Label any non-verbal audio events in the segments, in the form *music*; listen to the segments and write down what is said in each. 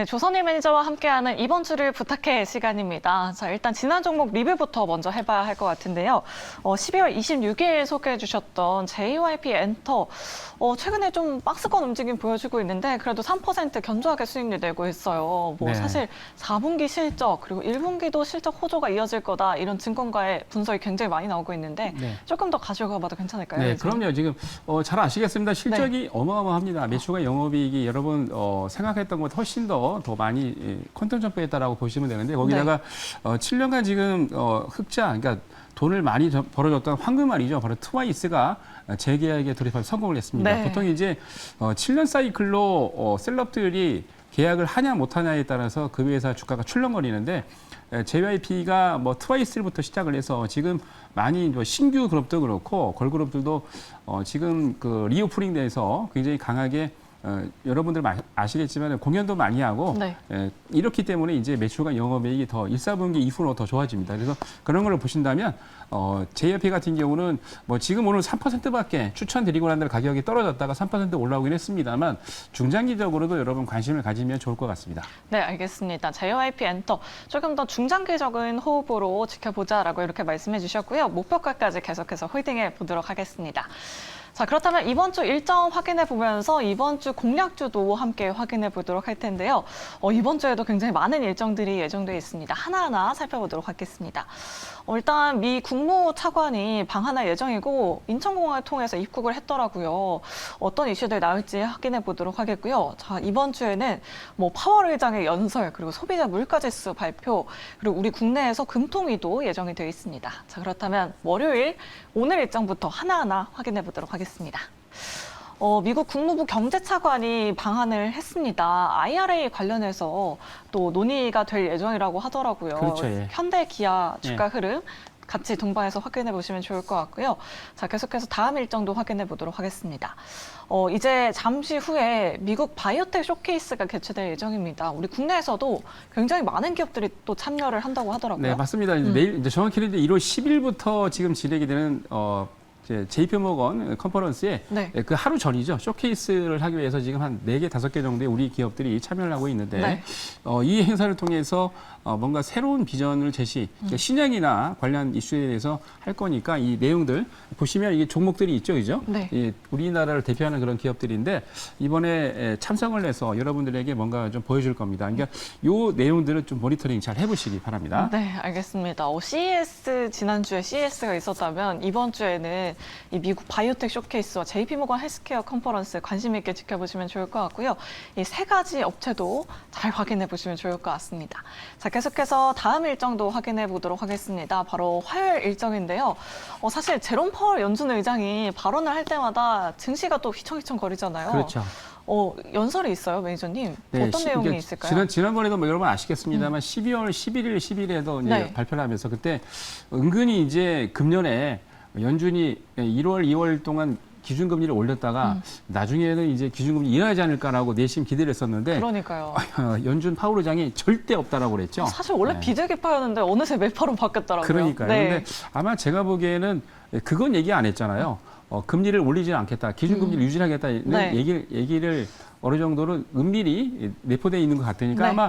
네, 조선일 매니저와 함께하는 이번 주를 부탁해 시간입니다. 자, 일단 지난 종목 리뷰부터 먼저 해봐야 할 것 같은데요. 어, 12월 26일 소개해 주셨던 JYP 엔터. 어, 최근에 좀 박스권 움직임 보여주고 있는데 그래도 3% 견조하게 수익률 내고 있어요. 뭐 네. 사실 4분기 실적 그리고 1분기도 실적 호조가 이어질 거다 이런 증권가의 분석이 굉장히 많이 나오고 있는데 네. 조금 더 가져가 봐도 괜찮을까요? 네, 매니저님? 그럼요. 지금 어, 잘 아시겠습니다. 실적이 어마어마합니다. 매출과 영업이익이 여러분 어, 생각했던 것보다 훨씬 더더 많이 예, 컨텐츠 점프했다라고 보시면 되는데 거기다가 어, 7년간 지금 어, 흑자, 그러니까 돈을 많이 저- 벌어줬던 황금 말이죠. 바로 트와이스가 어, 재계약에 돌입한 성공을 했습니다. 네. 보통 이제 어, 7년 사이클로 어, 셀럽들이 계약을 하냐 못하냐에 따라서 그 회사 주가가 출렁거리는데 JYP가 뭐 트와이스부터 시작을 해서 지금 많이 뭐 신규 그룹도 그렇고 걸그룹들도 어, 지금 그 리오프닝 돼서 굉장히 강하게 어, 여러분들 마- 아시겠지만 공연도 많이 하고 네. 에, 이렇기 때문에 이제 매출과 영업이익이 더 1, 4분기 이후로 더 좋아집니다. 그래서 그런 걸 보신다면 어, JYP 같은 경우는 뭐 지금 오늘 3%밖에 추천드리고 난 대로 가격이 떨어졌다가 3% 올라오긴 했습니다만 중장기적으로도 여러분 관심을 가지면 좋을 것 같습니다. 네, 알겠습니다. JYP 엔터 조금 더 중장기적인 호흡으로 지켜보자라고 이렇게 말씀해 주셨고요. 목표가까지 계속해서 홀딩해 보도록 하겠습니다. 자, 그렇다면 이번 주 일정 확인해 보면서 이번 주 공략주도 함께 확인해 보도록 할 텐데요. 어, 이번 주에도 굉장히 많은 일정들이 예정되어 있습니다. 하나하나 살펴보도록 하겠습니다. 어, 일단 미 국무차관이 방한할 예정이고 인천공항을 통해서 입국을 했더라고요. 어떤 이슈들이 나올지 확인해 보도록 하겠고요. 자, 이번 주에는 뭐 파월 의장의 연설 그리고 소비자 물가지수 발표 그리고 우리 국내에서 금통위도 예정이 되어 있습니다. 자, 그렇다면 월요일 오늘 일정부터 하나하나 확인해 보도록 하겠습니다. 어, 미국 국무부 경제차관이 방한을 했습니다. IRA 관련해서 또 논의가 될 예정이라고 하더라고요. 그렇죠, 예. 현대 기아 주가 흐름 같이 동반해서 확인해 보시면 좋을 것 같고요. 자, 계속해서 다음 일정도 확인해 보도록 하겠습니다. 어, 이제 잠시 후에 미국 바이오텍 쇼케이스가 개최될 예정입니다. 우리 국내에서도 굉장히 많은 기업들이 또 참여를 한다고 하더라고요. 네, 맞습니다. 이제 내일 이제 정확히는 이제 1월 10일부터 지금 진행이 되는 어 이제 JP 모건 컨퍼런스에 네. 그 하루 전이죠. 쇼케이스를 하기 위해서 지금 한 네 개, 다섯 개 정도의 우리 기업들이 참여를 하고 있는데 네. 어, 이 행사를 통해서 어, 뭔가 새로운 비전을 제시, 그러니까 신약이나 관련 이슈에 대해서 할 거니까 이 내용들 보시면 이게 종목들이 있죠, 그죠? 네. 이 우리나라를 대표하는 그런 기업들인데 이번에 에, 참석을 해서 여러분들에게 뭔가 좀 보여줄 겁니다. 그러니까 요 내용들을 좀 모니터링 잘 해보시기 바랍니다. 네, 알겠습니다. 어, CES 지난주에 CES가 있었다면 이번 주에는 이 미국 바이오텍 쇼케이스와 JP모건 헬스케어 컨퍼런스 관심 있게 지켜보시면 좋을 것 같고요. 이 세 가지 업체도 잘 확인해 보시면 좋을 것 같습니다. 자, 계속해서 다음 일정도 확인해 보도록 하겠습니다. 바로 화요일 일정인데요. 어, 사실 제롬 펄 연준 의장이 발언을 할 때마다 증시가 또 휘청휘청 거리잖아요. 그렇죠. 어, 연설이 있어요, 매니저님. 어떤 시- 내용이 그러니까 있을까요? 지난 지난번에도 뭐 여러분 아시겠습니다만 12월 11일, 10일에도 이제 네. 발표를 하면서 그때 은근히 이제 금년에 연준이 1월, 2월 동안 기준금리를 올렸다가 음. 나중에는 이제 기준금리 인하하지 않을까라고 내심 기대를 했었는데 그러니까요. *laughs* 연준 파월 의장이 절대 없다라고 그랬죠. 사실 원래 네. 비대기파였는데 어느새 매파로 바뀌었더라고요. 그러니까요. 네. 근데 아마 제가 보기에는 그건 얘기 안 했잖아요. 어, 금리를 올리지는 않겠다. 기준금리를 유지하겠다는 네. 얘기를, 얘기를 어느 정도는 은밀히 내포되어 있는 것 같으니까 네. 아마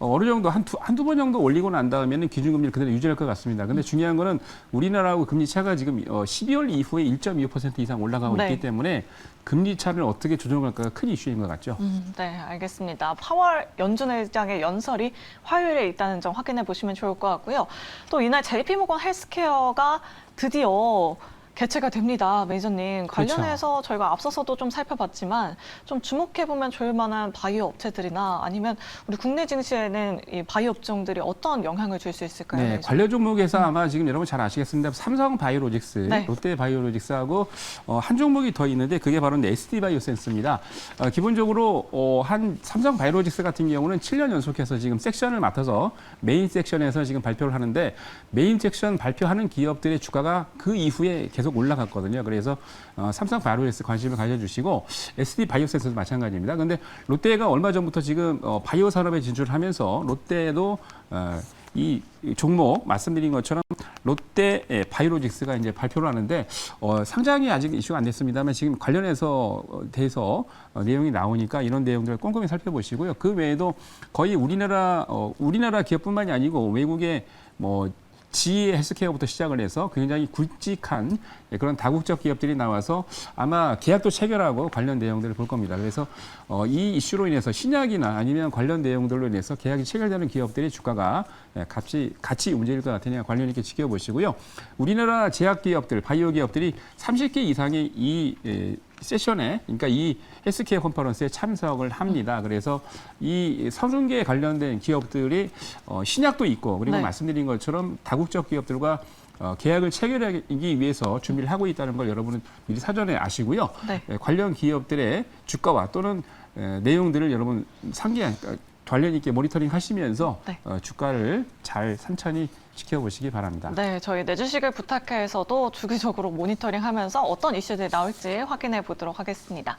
어, 어느 정도 한 두, 한두 번 정도 올리고 난 다음에는 기준금리를 그대로 유지할 것 같습니다. 근데 중요한 거는 우리나라하고 금리 차가 지금 어, 12월 이후에 1.25% 이상 올라가고 네. 있기 때문에 금리 차를 어떻게 조정할까가 큰 이슈인 것 같죠. 음, 네, 알겠습니다. 파월 연준 의장의 연설이 화요일에 있다는 점 확인해 보시면 좋을 것 같고요. 또 이날 JP모건 헬스케어가 드디어 개최가 됩니다, 매니저님. 그렇죠. 관련해서 저희가 앞서서도 좀 살펴봤지만 좀 주목해 보면 좋을 만한 바이오 업체들이나 아니면 우리 국내 증시에는 이 바이오 업종들이 어떤 영향을 줄 수 있을까요? 네, 매니저님? 관련 종목에서 아마 지금 여러분 잘 아시겠습니다. 삼성 바이오로직스, 네. 롯데 바이오로직스하고 어, 한 종목이 더 있는데 그게 바로 SD 바이오센스입니다. 어, 기본적으로 어, 한 삼성 바이오로직스 같은 경우는 7년 연속해서 지금 섹션을 맡아서 메인 섹션에서 지금 발표를 하는데 메인 섹션 발표하는 기업들의 주가가 그 이후에 계속 올라갔거든요. 그래서 어, 삼성 바이오로직스 관심을 가져주시고 SD 바이오센스도 마찬가지입니다. 근데 롯데가 얼마 전부터 지금 어, 바이오 산업에 진출하면서 롯데도 어, 이 종목 말씀드린 것처럼 롯데 예, 바이오로직스가 이제 발표를 하는데 어, 상장이 아직 이슈가 안 됐습니다만 지금 관련해서 어, 대해서 어, 내용이 나오니까 이런 내용들을 꼼꼼히 살펴보시고요. 그 외에도 거의 우리나라 어, 우리나라 기업뿐만이 아니고 외국의 뭐 지혜 헬스케어부터 시작을 해서 굉장히 굵직한 예, 그런 다국적 기업들이 나와서 아마 계약도 체결하고 관련 내용들을 볼 겁니다. 그래서 어, 이 이슈로 인해서 신약이나 아니면 관련 내용들로 인해서 계약이 체결되는 기업들의 주가가 예, 같이 같이 움직일 것 같으니까 관련 있게 지켜보시고요. 우리나라 제약 기업들, 바이오 기업들이 30개 이상의 이 예, 세션에 그러니까 이 헬스케어 컨퍼런스에 참석을 합니다. 그래서 이 선순계에 관련된 기업들이 어, 신약도 있고 그리고 네. 말씀드린 것처럼 다국적 기업들과 어, 계약을 체결하기 위해서 준비를 하고 있다는 걸 여러분은 미리 사전에 아시고요. 네. 예, 관련 기업들의 주가와 또는 에, 내용들을 여러분 상기 그러니까 관련 있게 모니터링 하시면서 네. 어, 주가를 잘 산천히 지켜보시기 바랍니다. 네, 저희 내 주식을 부탁해서도 주기적으로 모니터링하면서 어떤 이슈들이 나올지 확인해 보도록 하겠습니다.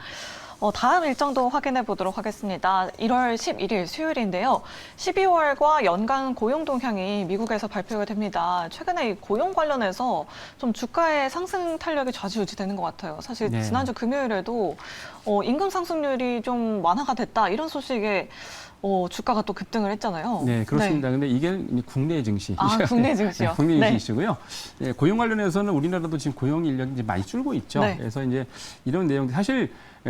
어, 다음 일정도 확인해 보도록 하겠습니다. 1월 11일 수요일인데요. 12월과 연간 고용 동향이 미국에서 발표가 됩니다. 최근에 이 고용 관련해서 좀 주가의 상승 탄력이 좌지우지되는 것 같아요. 사실 네. 지난주 금요일에도 어, 임금 상승률이 좀 완화가 됐다 이런 소식에 어, 주가가 또 급등을 했잖아요. 네, 그렇습니다. 근데 이게 국내 증시. 아, 국내 증시요? 네, 국내 네. 증시이시고요. 예, 고용 관련해서는 우리나라도 지금 고용 인력이 이제 많이 줄고 있죠. 네. 그래서 이제 이런 내용 사실 예,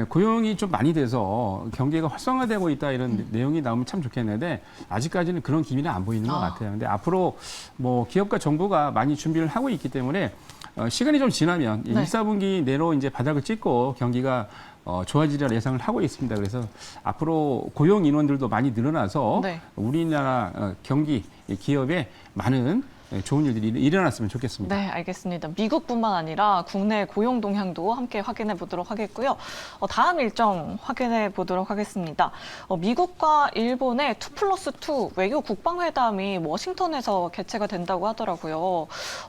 고용이 좀 많이 돼서 경기가 활성화되고 있다 이런 음. 내용이 나오면 참 좋겠는데 아직까지는 그런 기미는 안 보이는 것 아. 같아요. 근데 앞으로 뭐 기업과 정부가 많이 준비를 하고 있기 때문에 어, 시간이 좀 지나면 이 네. 1, 4분기 내로 이제 바닥을 찍고 경기가 어, 좋아지리라 예상을 하고 있습니다. 그래서 앞으로 고용 인원들도 많이 늘어나서 네. 우리나라 어, 경기 기업에 많은 예, 좋은 일들이 일어났으면 좋겠습니다. 네, 알겠습니다. 미국뿐만 아니라 국내 고용 동향도 함께 확인해 보도록 하겠고요. 어, 다음 일정 확인해 보도록 하겠습니다. 어, 미국과 일본의 2 플러스 2 외교 국방회담이 워싱턴에서 개최가 된다고 하더라고요.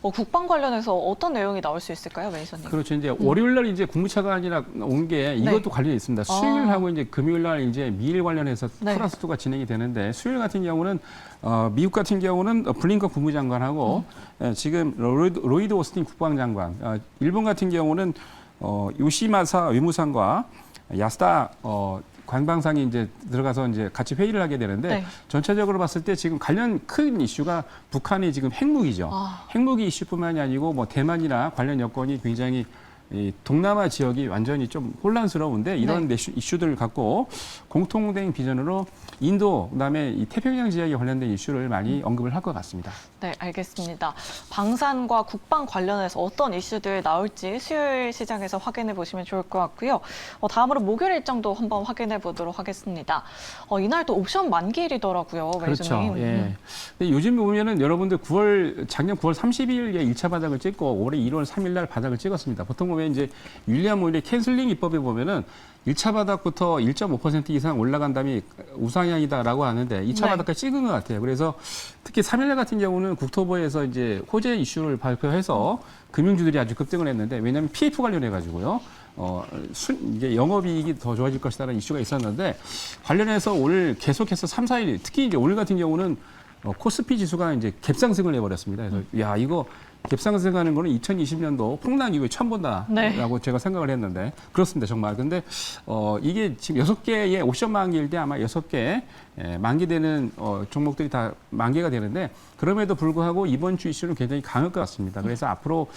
어, 국방 관련해서 어떤 내용이 나올 수 있을까요, 매니저님? 그렇죠. 이제 월요일 날 이제 국무차관이라 온 게 이것도 네. 관련이 있습니다. 수요일하고 이제 금요일 날 이제 미일 관련해서 네. 플러스 투가 진행이 되는데 수요일 같은 경우는 어, 미국 같은 경우는 어, 블링컨 국무장관하고 음. 예, 지금 로이드, 로이드 오스틴 국방장관, 어, 일본 같은 경우는 어, 요시마사 외무상과 야스다 어, 관방상이 이제 들어가서 이제 같이 회의를 하게 되는데 네. 전체적으로 봤을 때 지금 관련 큰 이슈가 북한이 지금 핵무기죠. 아. 핵무기 이슈뿐만이 아니고 뭐 대만이나 관련 여건이 굉장히 이 동남아 지역이 완전히 좀 혼란스러운데 이런 이슈, 이슈 들을 갖고 공통된 비전으로 인도 그다음에 이 태평양 지역에 관련된 이슈를 많이 언급을 할 것 같습니다. 네, 알겠습니다. 방산과 국방 관련해서 어떤 이슈들 나올지 수요일 시장에서 확인해 보시면 좋을 것 같고요. 어, 다음으로 목요일 일정도 한번 확인해 보도록 하겠습니다. 어, 이날 또 옵션 만기일이더라고요, 그렇죠. 예. 음. 근데 요즘 보면은 여러분들 9월 작년 9월 30일에 1차 바닥을 찍고 올해 1월 3일 날 바닥을 찍었습니다. 보통 보면 이제 윌리엄 오일의 캔슬링 입법에 보면은 1차 바닥부터 1.5% 이상 올라간 다음에 우상향이다라고 하는데 2차 네. 바닥까지 찍은 것 같아요. 그래서 특히 3일 날 같은 경우는 국토부에서 이제 호재 이슈를 발표해서 금융주들이 아주 급등을 했는데 왜냐하면 PF 관련해 가지고요. 어, 순, 이게 영업이익이 더 좋아질 것이다라는 이슈가 있었는데 관련해서 오늘 계속해서 3, 4일 특히 이제 오늘 같은 경우는 어, 코스피 지수가 이제 갭상승을 해버렸습니다. 그래서 야 이거 갭상승하는 거는 2020년도 폭락 이후에 처음 본다라고 네. 제가 생각을 했는데 그렇습니다 정말. 근데 어, 이게 지금 여섯 개의 옵션 만기일 때 아마 여섯 개 예, 만기되는 어, 종목들이 다 만기가 되는데 그럼에도 불구하고 이번 주 이슈는 굉장히 강할 것 같습니다. 그래서 앞으로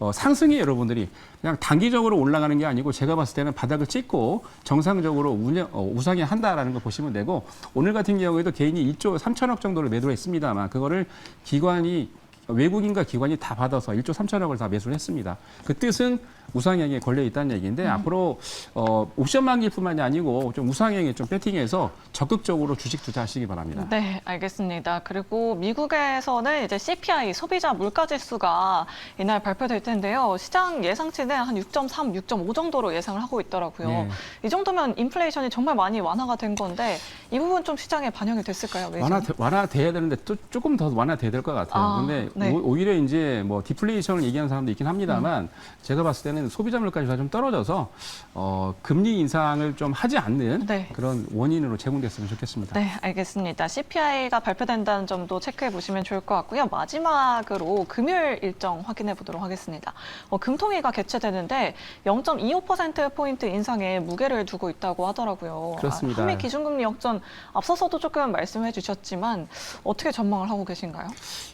어, 상승이 여러분들이 그냥 단기적으로 올라가는 게 아니고 제가 봤을 때는 바닥을 찍고 정상적으로 운영, 어, 우상이 한다라는 걸 보시면 되고 오늘 같은 경우에도 개인이 1조 3천억 정도를 매도를 했습니다만 그거를 기관이 외국인과 기관이 다 받아서 1조 3천억을 다 매수를 했습니다. 그 뜻은 우상향에 걸려 있다는 얘기인데 앞으로 어, 옵션 만기뿐만이 아니고 좀 우상향에 좀 배팅해서 적극적으로 주식 투자하시기 바랍니다. 네, 알겠습니다. 그리고 미국에서는 이제 CPI 소비자 물가 지수가 이날 발표될 텐데요. 시장 예상치는 한 6.3, 6.5 정도로 예상을 하고 있더라고요. 네. 이 정도면 인플레이션이 정말 많이 완화가 된 건데 이 부분 좀 시장에 반영이 됐을까요? 완화 완화돼야 되는데 또 조금 더 완화돼야 될 것 같아요. 아, 근데 네. 오, 히려 이제 뭐 디플레이션을 얘기하는 사람도 있긴 합니다만 제가 봤을 때는 하는 소비자 물가 지수가 좀 떨어져서 어, 금리 인상을 좀 하지 않는 네. 그런 원인으로 제공됐으면 좋겠습니다. 네, 알겠습니다. CPI가 발표된다는 점도 체크해 보시면 좋을 것 같고요. 마지막으로 금요일 일정 확인해 보도록 하겠습니다. 어, 금통위가 개최되는데 0.25%포인트 인상에 무게를 두고 있다고 하더라고요. 그렇습니다. 아, 한미 기준금리 역전 앞서서도 조금 말씀해 주셨지만 어떻게 전망을 하고 계신가요?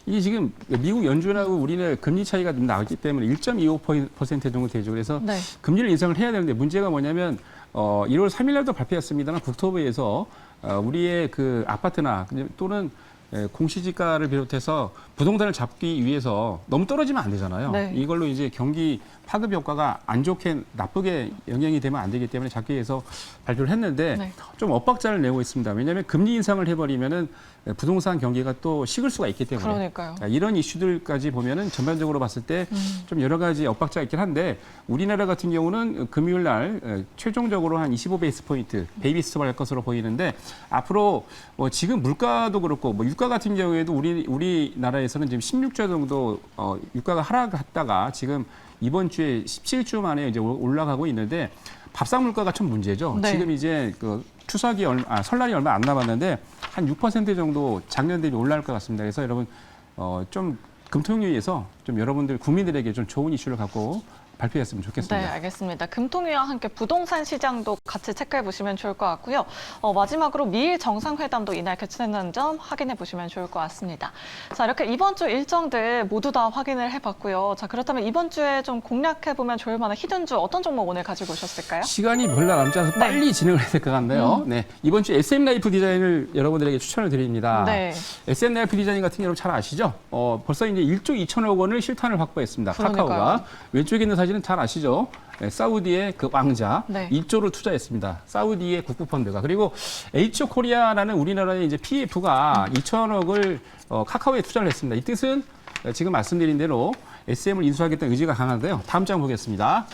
이게 지금 미국 연준하고 우리는 금리 차이가 좀 나기 때문에 1.25% 정도 되죠. 그래서 네. 금리를 인상을 해야 되는데 문제가 뭐냐면 어 1월 3일 날도 발표했습니다만 국토부에서 어, 우리의 그 아파트나 또는 에, 공시지가를 비롯해서 부동산을 잡기 위해서 너무 떨어지면 안 되잖아요. 네. 이걸로 이제 경기 파급 효과가 안 좋게 나쁘게 영향이 되면 안 되기 때문에 잡기 위해서 발표를 했는데 네. 좀 엇박자를 내고 있습니다. 왜냐하면 금리 인상을 해버리면은 부동산 경기가 또 식을 수가 있기 때문에 그러니까요. 자, 이런 이슈들까지 보면은 전반적으로 봤을 때좀 음. 여러 가지 엇박자가 있긴 한데 우리나라 같은 경우는 금요일 날 에, 최종적으로 한 25 베이스 포인트 베이비 스톱을 할 것으로 보이는데 앞으로 뭐 지금 물가도 그렇고 뭐 유가 같은 경우에도 우리 우리나라에서는 지금 16주 정도 어, 유가가 하락했다가 지금 이번 주에 17주 만에 이제 올- 올라가고 있는데 밥상 물가가 좀 문제죠. 네. 지금 이제 그 추석이 얼마, 아, 설날이 얼마 안 남았는데 한 6% 정도 작년 대비 올라올 것 같습니다. 그래서 여러분 어, 좀 금통위에서 좀 여러분들 국민들에게 좀 좋은 이슈를 갖고 발표했으면 좋겠습니다. 네, 알겠습니다. 금통위와 함께 부동산 시장도 같이 체크해 보시면 좋을 것 같고요. 어, 마지막으로 미일 정상회담도 이날 개최되는 점 확인해 보시면 좋을 것 같습니다. 자, 이렇게 이번 주 일정들 모두 다 확인을 해봤고요. 자, 그렇다면 이번 주에 좀 공략해 보면 좋을 만한 히든주 어떤 종목 오늘 가지고 오셨을까요? 시간이 별로 남지 않아서 네. 빨리 진행을 해야 될 것 같네요. 네. 이번 주 SM 라이프 디자인을 여러분들에게 추천을 드립니다. 네. SM 라이프 디자인 같은 경우 잘 아시죠? 어, 벌써 이제 1조 2천억 원을 실탄을 확보했습니다. 그러니까요. 카카오가. 왼쪽에 있는 사진 은 잘 아시죠? 네, 사우디의 그 왕자 네. 1조를 투자했습니다. 사우디의 국부펀드가. 그리고 H 코리아라는 우리나라의 이제 PF가 2천억을 어, 카카오에 투자를 했습니다. 이 뜻은 어, 지금 말씀드린 대로 SM을 인수하겠다는 의지가 강한데요. 다음 장 보겠습니다.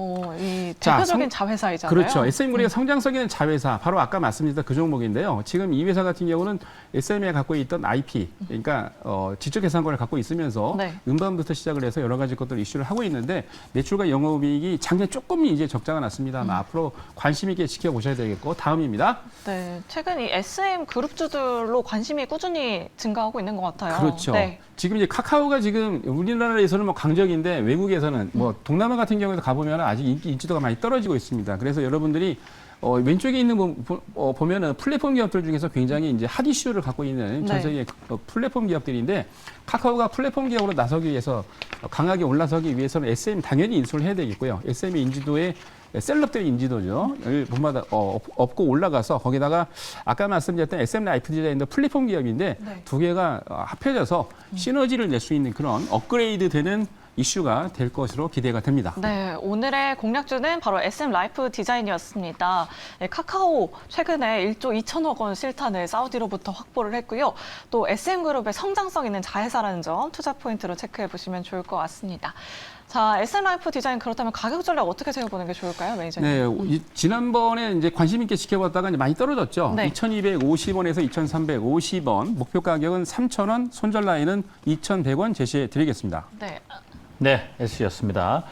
어, 이 자, 대표적인 성- 자회사이잖아요. 그렇죠. SM그룹의 성장성 있는 자회사, 바로 아까 말씀드렸던 그 종목인데요. 지금 이 회사 같은 경우는 SM에 갖고 있던 IP, 그러니까 어, 지적 계산권을 갖고 있으면서 네. 음반부터 시작을 해서 여러 가지 것들 이슈를 하고 있는데 매출과 영업이익이 작년 조금 이제 적자가 났습니다. 음. 앞으로 관심 있게 지켜보셔야 되겠고 다음입니다. 네, 최근 이 SM 그룹주들로 관심이 꾸준히 증가하고 있는 것 같아요. 그렇죠. 네. 지금 이제 카카오가 지금 우리나라에서는 뭐 강적인데 외국에서는 뭐 동남아 같은 경우에도 가보면 아직 인기, 인지도가 많이 떨어지고 있습니다. 그래서 여러분들이 어, 왼쪽에 있는 거 보- 어, 보면은 플랫폼 기업들 중에서 굉장히 이제 핫 이슈를 갖고 있는 전 네. 세계 어, 플랫폼 기업들인데 카카오가 플랫폼 기업으로 나서기 위해서 어, 강하게 올라서기 위해서는 SM 당연히 인수를 해야 되겠고요. SM의 인지도에 셀럽들의 인지도죠. 를 본받아 어, 업- 업고 올라가서 거기다가 아까 말씀드렸던 SM 라이프 디자인도 플랫폼 기업인데 네. 두 개가 어, 합해져서 시너지를 낼 수 있는 그런 업그레이드 되는 이슈가 될 것으로 기대가 됩니다. 네, 오늘의 공략주는 바로 SM 라이프 디자인이었습니다. 네, 카카오 최근에 1조 2천억 원 실탄을 사우디로부터 확보를 했고요. 또 SM 그룹의 성장성 있는 자회사라는 점 투자 포인트로 체크해 보시면 좋을 것 같습니다. 자, SM 라이프 디자인 그렇다면 가격 전략 어떻게 세워보는 게 좋을까요, 매니저님? 네, 이- 지난번에 이제 관심 있게 지켜봤다가 이제 많이 떨어졌죠. 네. 2,250원에서 2,350원, 목표 가격은 3,000원, 손절 라인은 2,100원 제시해 드리겠습니다. 네, 네, S였습니다.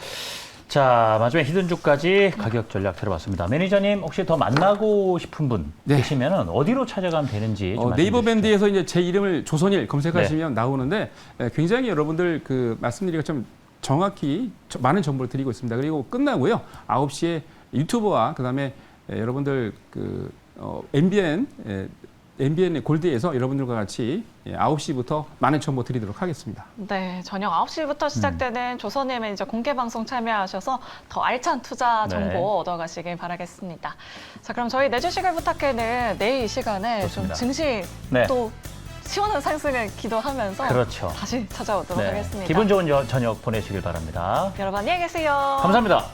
자, 마지막에 히든주까지 가격 전략 들어봤습니다. 매니저님 혹시 더 만나고 싶은 분 네. 계시면 어디로 찾아가면 되는지 좀 어, 네이버. 밴드에서 이제 제 이름을 조선일 네. 검색하시면 나오는데 에, 굉장히 여러분들 그 말씀드리기가 좀 정확히 저- 많은 정보를 드리고 있습니다. 그리고 끝나고요. 9시에 유튜브와 그다음에 에, 여러분들 그 어, MBN 에, MBN 골드에서 여러분들과 같이 예, 9시부터 많은 정보 드리도록 하겠습니다. 네, 저녁 9시부터 시작되는 조선의 매니저 공개 방송 참여하셔서 더 알찬 투자 네. 정보 얻어가시길 바라겠습니다. 자, 그럼 저희 내주식을 부탁해는 내일 이 시간에 좋습니다. 좀 증시 네. 또 시원한 상승을 기도하면서 그렇죠. 다시 찾아오도록 네. 하겠습니다. 기분 좋은 저- 저녁 보내시길 바랍니다. 여러분 안녕히 계세요. 감사합니다.